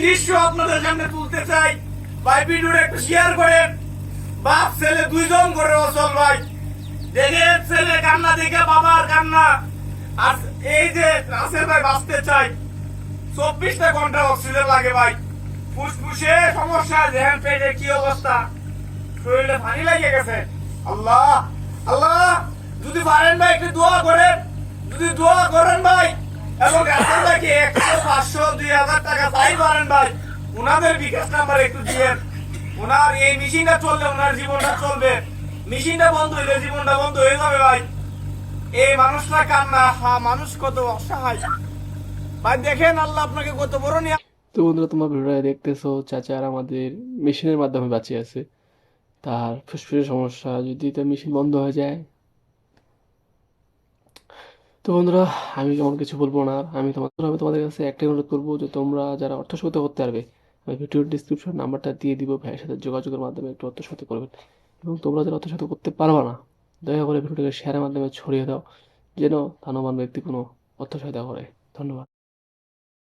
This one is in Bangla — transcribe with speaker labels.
Speaker 1: দৃশ্য আপনাদের সামনে তুলতে চাই। ভাই, ভিডিওটা একটু শেয়ার করেন। বাপ, ছেলে দুইজন করে অচল ভাই। দেখে ছেলে কান্না দেখে বাবার কান্না। আর এই যে রাসেল ভাই বাঁচতে চাই, চব্বিশটা ঘণ্টা অক্সিজেন লাগে ভাই। ফুসফুসে সমস্যা দেখেন পেটে কি অবস্থা? শরীরে পানি লেগে গেছে। আল্লাহ আল্লাহ, যদি পারেন ভাই, একটু দোয়া করেন। যদি দোয়া করেন ভাই, এবং রাসেল ভাইকে একশো পাঁচশো দুই হাজার টাকা পারেন ভাই। বিকাশ নাম্বার একটু দিয়েন এই মেশিনটা চললে জীবনটা চলবে। মেশিনটা বন্ধ হইলে জীবনটা বন্ধ হয়ে যাবে ভাই। এই মানুষটা কান্না হা মানুষ কত অসহায়। ভাই, দেখেন আল্লাহ আপনাকে কত বড় নিয়ে
Speaker 2: তো বন্ধুরা, তোমার ভিডিওটা দেখতেছো আমাদের মেশিনের মাধ্যমে বাঁচিয়ে আছে। তার ফুসফুসের সমস্যা, যদি তার মেশিন বন্ধ হয়ে যায় তো বন্ধুরা, আমি যেমন কিছু বলব না। আমি তোমাদের আমি তোমাদের কাছে একটাই অনুরোধ করব যে তোমরা যারা অর্থ সহায়তা করতে পারবে, আমি ভিডিওর ডিসক্রিপশন নাম্বারটা দিয়ে দিব, ভাইয়ের সাথে যোগাযোগের মাধ্যমে একটু অর্থ সহায়তা করবেন। এবং তোমরা যারা অর্থ সহায়তা করতে পারবে না, দয়া করে ভিডিওটাকে শেয়ারের মাধ্যমে ছড়িয়ে দাও, যেন ধনবান ব্যক্তি কোনো অর্থ সহায়তা করে। ধন্যবাদ।